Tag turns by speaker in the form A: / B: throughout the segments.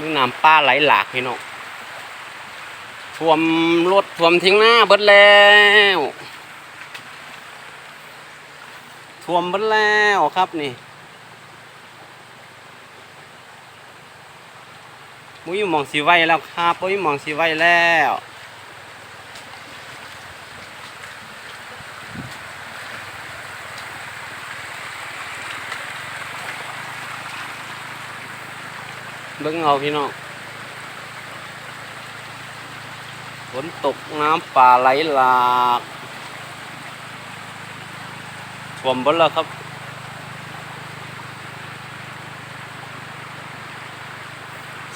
A: นี่น้ำป้าไหลหลากพี่น้องท่วมรถท่วมทิ้งหน้าเบิดแล้วท่วมเบิดแล้วครับนี่มุ้ยมองสีไว้แล้วครับมุ้ยมองสีไว้แล้ว เบิ่งเอาพี่น้องฝนตกน้ำป่าไหลหลากท่วมบดแล้วครับ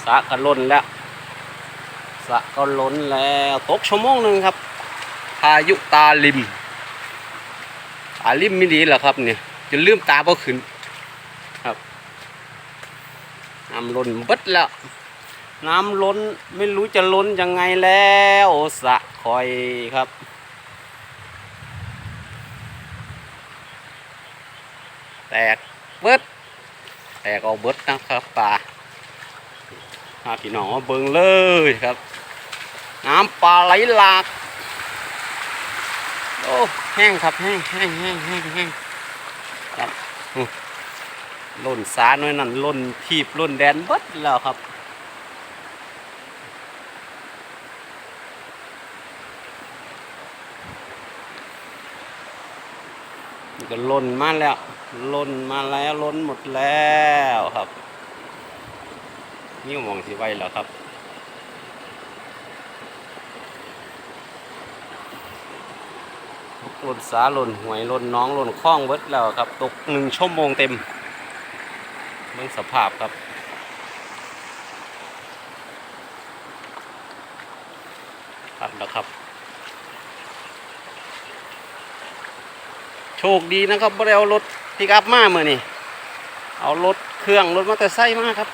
A: สะก็ล้นแล้ว สะก็ล้นแล้วตกชั่วโมงหนึ่งครับ พายุตาลิมตาลิมไม่ดีเหรอครับเนี่ยจนลืมตาบ่ขึ้น น้ำล้นเบิดแล้ว น้ำล้นไม่รู้จะล้นยังไงแล้วสะคอยครับแตกเบิดแตกออกเบิดนะครับป่าพาพี่น้องมาเบิ่งเลยครับ น้ำปลาไหลหลากโอ้แห้งครับแห้งแห้งแห้งแห้งแห้งครับ ล่นสาน่อยนั่นล่นทีบล่นแดนบดแล้วครับก็ล่นมาแล้วล่นมาแล้วล้นหมดแล้วครับ นี่มองสิไว้แล้วครับล่นสาล่นหวยล่นน้องล่นคล้องเบิดแล้วครับ ตกหนึ่งชั่วโมงเต็ม เบิ่งสภาพครับ ครับนะครับ โชคดีนะครับบ่ได้เอารถพิกอัพมาเมื่อนี่เอารถเครื่องรถมอเตอร์ไซค์มาครับ